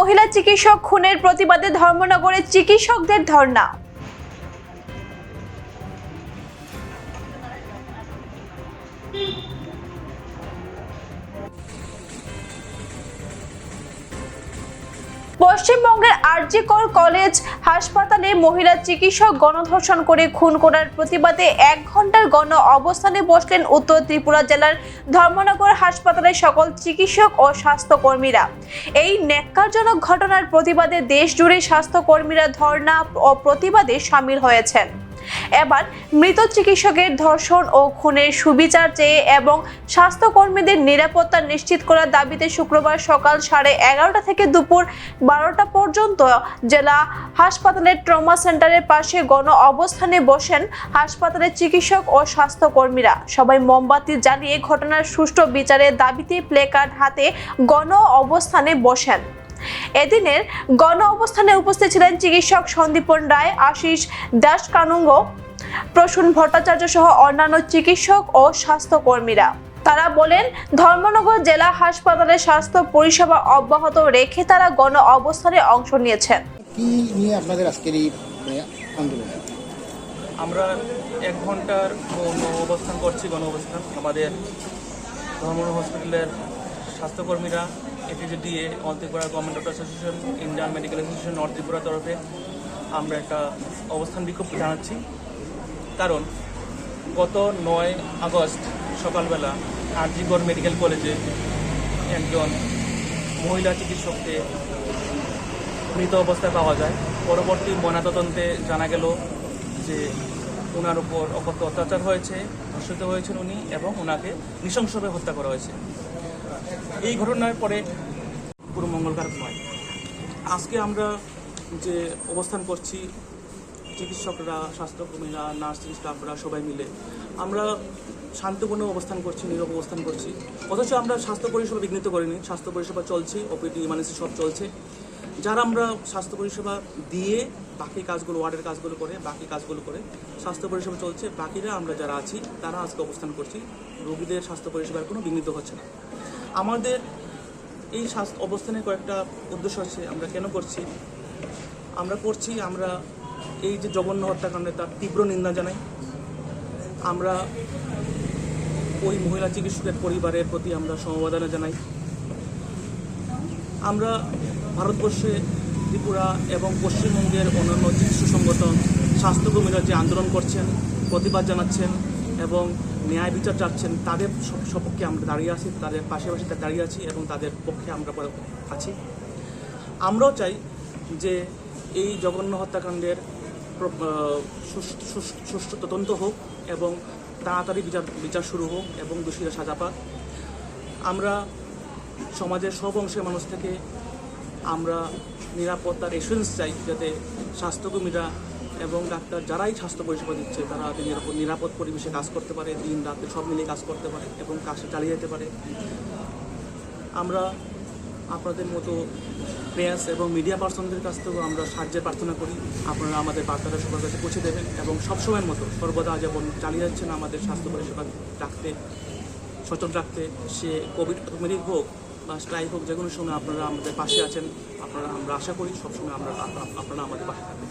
মহিলা চিকিৎসক খুনের প্রতিবাদে ধর্মনগরে চিকিৎসকদের ধর্ণা। পশ্চিমবঙ্গের আরজিকর কলেজ হাসপাতালে মহিলা চিকিৎসক গণধর্ষণ করে খুন করার প্রতিবাদে এক ঘণ্টার গণ অবস্থানে বসলেন উত্তর ত্রিপুরা জেলার ধর্মনগর হাসপাতালের সকল চিকিৎসক ও স্বাস্থ্যকর্মীরা। এই ন্যাক্কারজনক ঘটনার প্রতিবাদে দেশ জুড়ে স্বাস্থ্যকর্মীরা ধর্ণা ও প্রতিবাদে সামিল হয়েছেন। এবার মৃত চিকিৎসকের ধর্ষণ ও খুনের সুবিচার চেয়ে এবং স্বাস্থ্যকর্মীদের নিরাপত্তা নিশ্চিত করার দাবিতে শুক্রবার সকাল সাড়ে এগারোটা থেকে দুপুর বারোটা পর্যন্ত জেলা হাসপাতালের ট্রমা সেন্টারের পাশে গণ অবস্থানে বসেন হাসপাতালের চিকিৎসক ও স্বাস্থ্যকর্মীরা। সবাই মোমবাতি জ্বালিয়ে ঘটনার সুষ্ঠু বিচারের দাবিতে প্লেকার্ড হাতে গণ অবস্থানে বসেন। এদিনের গণ অবস্থানে উপস্থিত ছিলেন চিকিৎসক সন্দীপন রায় আশিস দাস কানুঙ্গ প্রসূন ভট্টাচার্য সহ অন্যান্য চিকিৎসক ও স্বাস্থ্যকর্মীরা। তারা বলেন ধর্মনগর জেলা হাসপাতালে স্বাস্থ্য পরিষেবা অব্যাহত রেখে তারা গণ অবস্থানে অংশ নিয়েছেন। কি নিয়ে আপনাদের আজকের এই আন্দোলন? আমরা এক ঘণ্টার গণ অবস্থান করছি গণ অবস্থান। আমাদের ধর্মন হসপিটালের স্বাস্থ্যকর্মীরা ATGDA all Tripura government doctor association Indian medical association north Tripura তরফে আমরা একটা অবস্থান বিক্ষোভ জানাচ্ছি। কারণ গত নয় আগস্ট সকালবেলা আরজিগড় মেডিকেল কলেজে একজন মহিলা চিকিৎসককে মৃত অবস্থায় পাওয়া যায়। পরবর্তী ময়নাতদন্তে জানা গেল যে ওনার উপর অকথ্য অত্যাচার হয়েছে, ধর্ষিত হয়েছেন উনি এবং ওনাকে নৃশংসভাবে হত্যা করা হয়েছে। এই ঘটনার পরে পুরো মঙ্গলকারক নয়। আজকে আমরা যে অবস্থান করছি, চিকিৎসকরা, স্বাস্থ্যকর্মীরা, নার্সিং স্টাফরা সবাই মিলে, আমরা শান্তিপূর্ণ অবস্থান করছি, নীরব অবস্থান করছি। অথচ আমরা স্বাস্থ্য পরিষেবা বিঘ্নিত করিনি। স্বাস্থ্য পরিষেবা চলছে, ওপিডি ইমার্জেন্সি সব চলছে। যারা আমরা স্বাস্থ্য পরিষেবা দিয়ে বাকি কাজগুলো, ওয়ার্ডের কাজগুলো করে, বাকি কাজগুলো করে, স্বাস্থ্য পরিষেবা চলছে, বাকিরা আমরা যারা আছি, তারা আজকে অবস্থান করছি। রোগীদের স্বাস্থ্য পরিষেবার কোনো বিঘ্নিত হচ্ছে না। আমাদের এই স্বাস্থ্য অবস্থানের কয়েকটা উদ্দেশ্য আছে, আমরা কেন করছি? আমরা করছি, আমরা এই যে জঘন্য হত্যাকাণ্ডে তার তীব্র নিন্দা জানাই। আমরা ওই মহিলা চিকিৎসকের পরিবারের প্রতি আমরা সমবেদনা জানাই। আমরা ভারতবর্ষে ত্রিপুরা এবং পশ্চিমবঙ্গের অন্যান্য চিকিৎসা সংগঠন স্বাস্থ্যকর্মীরা যে আন্দোলন করছেন, প্রতিবাদ জানাচ্ছেন এবং ন্যায় বিচার চাচ্ছেন, তাদের সপ- সপক্ষে আমরা দাঁড়িয়ে আছি, তাদের পাশাপাশি দাঁড়িয়ে আছি এবং তাদের পক্ষে আমরা আছি। আমরাও চাই যে এই জঘন্য হত্যাকাণ্ডের সুষ্ঠু তদন্ত হোক এবং তাড়াতাড়ি বিচার বিচার শুরু হোক এবং দোষীরা সাজা পাক। আমরা সমাজের সব অংশের মানুষ থেকে আমরা নিরাপত্তার এসুরেন্স চাই যাতে স্বাস্থ্যকর্মীরা এবং ডাক্তার যারাই স্বাস্থ্য পরিষেবা দিচ্ছে, তারা নিরাপদ পরিবেশে কাজ করতে পারে, দিন রাতে সব মিলিয়ে কাজ করতে পারে এবং কাজটা চালিয়ে যেতে পারে। আমরা আপনাদের মতো প্রেয়াস এবং মিডিয়া পার্সনদের কাছ থেকেও আমরা সাহায্যের প্রার্থনা করি। আপনারা আমাদের বার্তাটা সবার কাছে পৌঁছে দেবেন এবং সবসময়ের মতো সর্বদা যেমন চালিয়ে যাচ্ছেন আমাদের স্বাস্থ্য পরিষেবা রাখতে, সচল রাখতে, সে কোভিড মেরিক হোক বা স্ট্রাইক হোক যে কোনো সময় আপনারা আমাদের পাশে আছেন, আপনারা, আমরা আশা করি সবসময় আমরা, আপনারা আমাদের পাশে থাকবেন।